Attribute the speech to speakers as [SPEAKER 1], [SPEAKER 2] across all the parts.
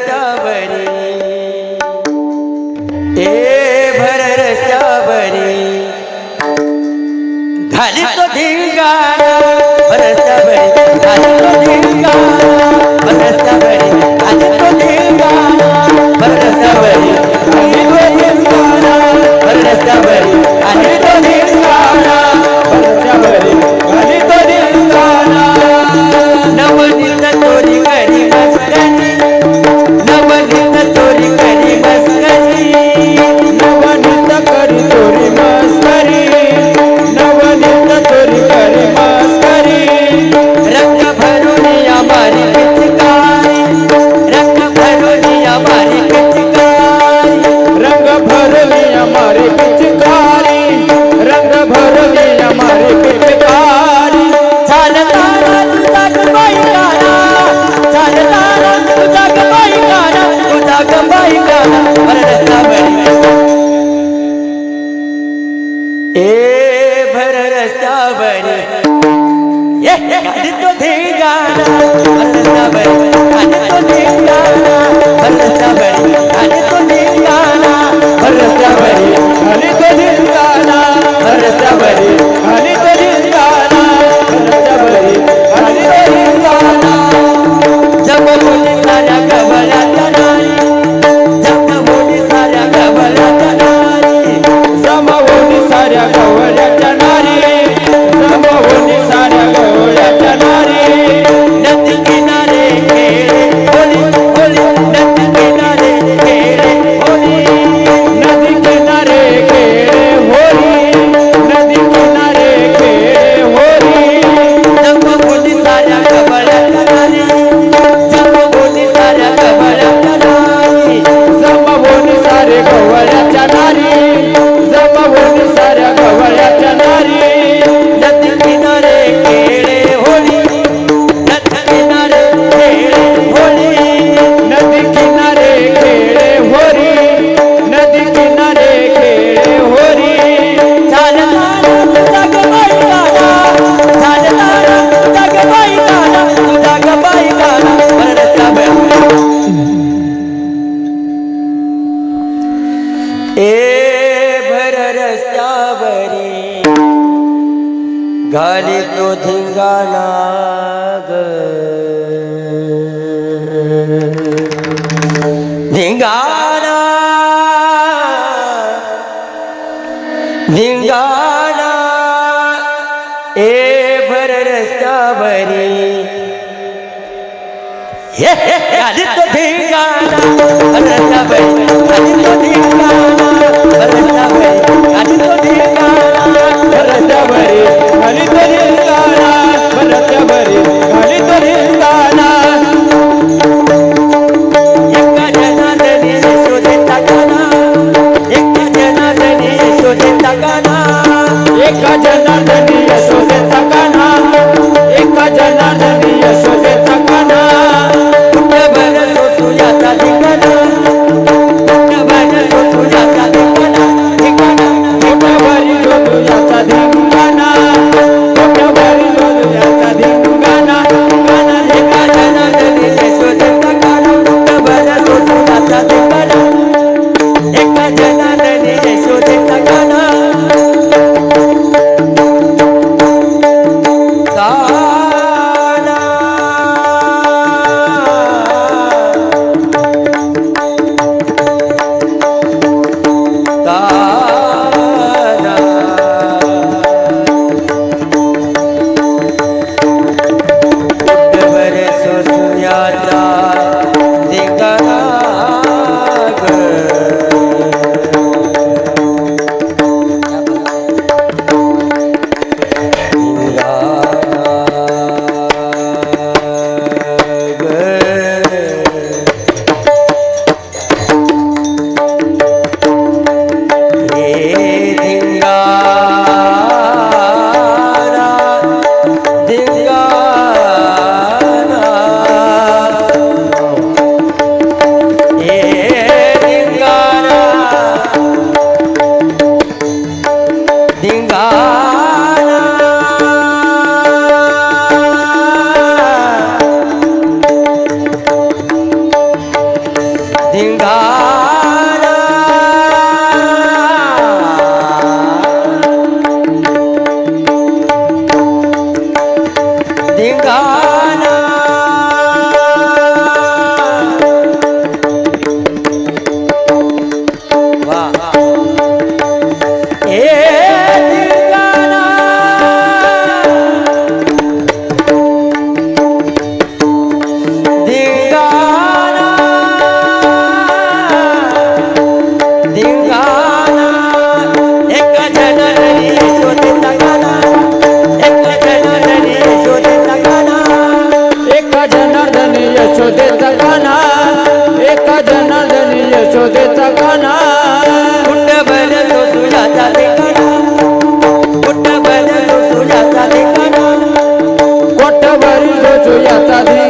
[SPEAKER 1] रस्त्यावरी. ए भर रस्त्यावरी. झाली तो धिंगाणा. भर रस्त्यावरी झाली तो धिंगाणा. भर रस्त्यावरी झाली तो धिंगाणा. रस्त्यावरी रस्त्यावरी Thank you. ठिकाणा धिंगाणा धिंगाणा ए भर रस्त्यावरी धिंगाणा रस्त्यावरी धिंगाणा
[SPEAKER 2] ಕಾಜನ
[SPEAKER 1] 생각 यशोदेचा
[SPEAKER 2] काना
[SPEAKER 1] कुटभर Sujata लेखाना कुटभर Sujata लेखाना कोटभर Sujata लेखाना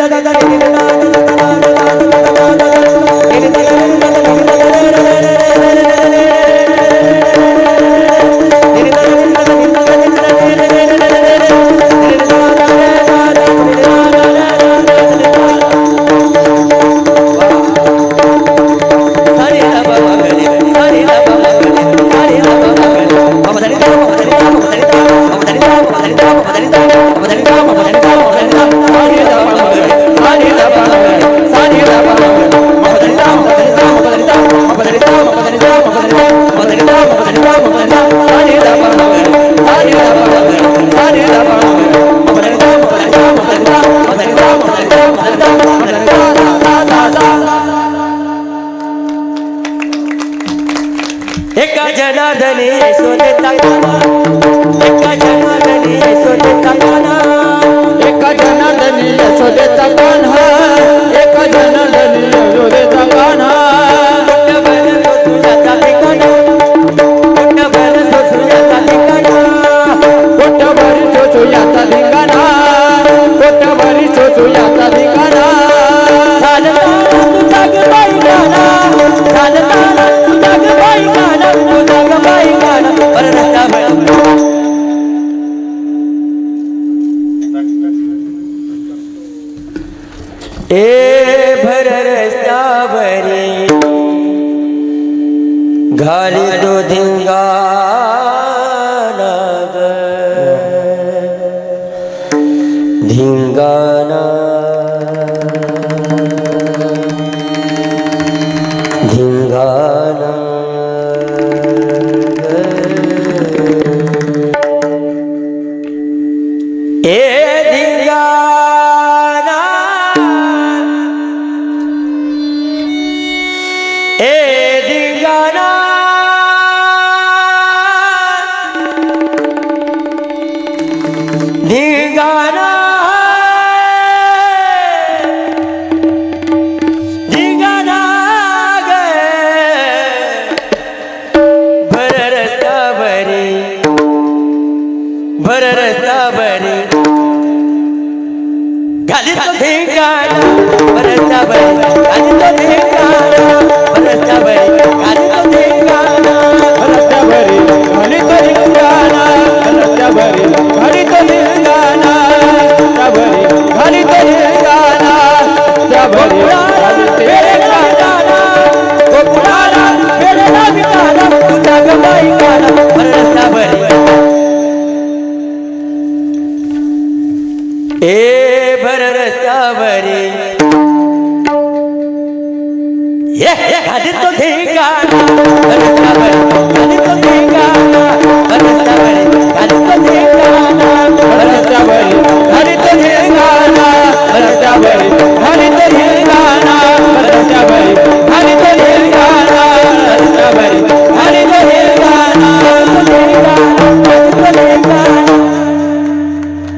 [SPEAKER 1] da da da da da एका
[SPEAKER 2] जनार्दने यशोदेचा काना एका जनार्दने यशोदेचा काना
[SPEAKER 1] एका जनार्दने यशोदेचा
[SPEAKER 2] कान्हा एका जनार्दने यशोदेचा
[SPEAKER 1] ए भर रस्त्यावरी. घाली तो धिंगा घाली तो धिंगाणा. परत्या बळी घाली तो धिंगाणा. परत्या बळी घाली तो धिंगाणा.
[SPEAKER 2] परत्या बळी घाली तो धिंगाणा.
[SPEAKER 1] परत्या बळी